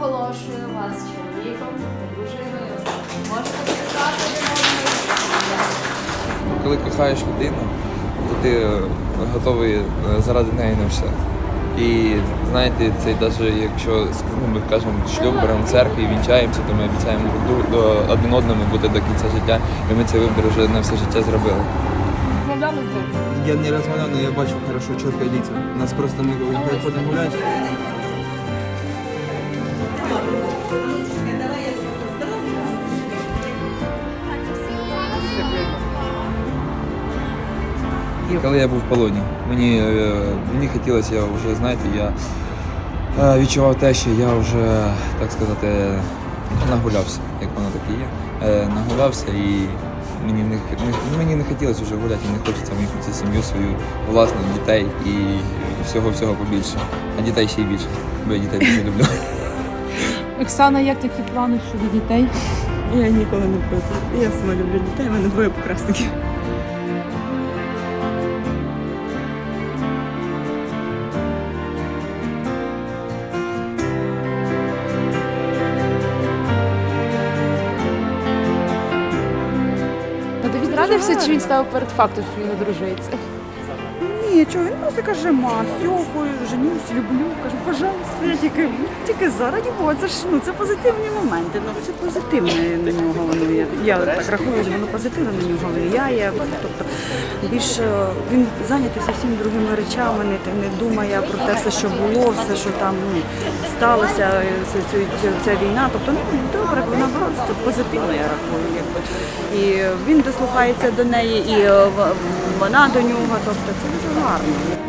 оголошую вас чоловіком та дружиною. Можете сказати одному. Коли кохаєш людину, то ти е, готовий е, заради неї на все. І знаєте, це навіть якщо ну, ми кажемо шлюб, беремо церкві, вінчаємося, то ми обіцяємо до, до е, один одному бути до кінця життя, і ми цей вибір вже на все життя зробили. Я не розмовляв, але я бачу хорошо чітко лиця. Нас просто ми коли ходимо гуляти. Коли я був в полоні, мені, е, мені хотілося, я вже знаєте, я відчував те, що я вже, так сказати, нагулявся, як воно таке є. Е, Нагулявся і мені не, х- мені не хотілося вже гуляти, мені хочеться мені хочеться сім'ю свою, власних дітей і всього-всього побільше. А дітей ще й більше, бо я дітей дуже люблю. Оксана, як такі плани щодо дітей? Я ніколи не проти. Я сама люблю дітей, в мене двоє покрасників. Ти чи він став перед фактом, що він одружується? Ні, чого, він просто каже, ма, все, женюсь, люблю. Кажу, пожалуйста, я тільки, тільки зараді Бога, це ж ну, це позитивні моменти, ну це позитивне на нього є. Я так рахую, що воно позитивно на нього влияє. Тобто більш е, він зайнятий зовсім другими речами, не, не думає про те, все, що було, все, що там ну, сталося, ця, ця, ця, війна. Тобто, ну добре, наоборот, це позитивно, я рахую. І він дослухається до неї, і е, вона до нього. Тобто це дуже Arnold.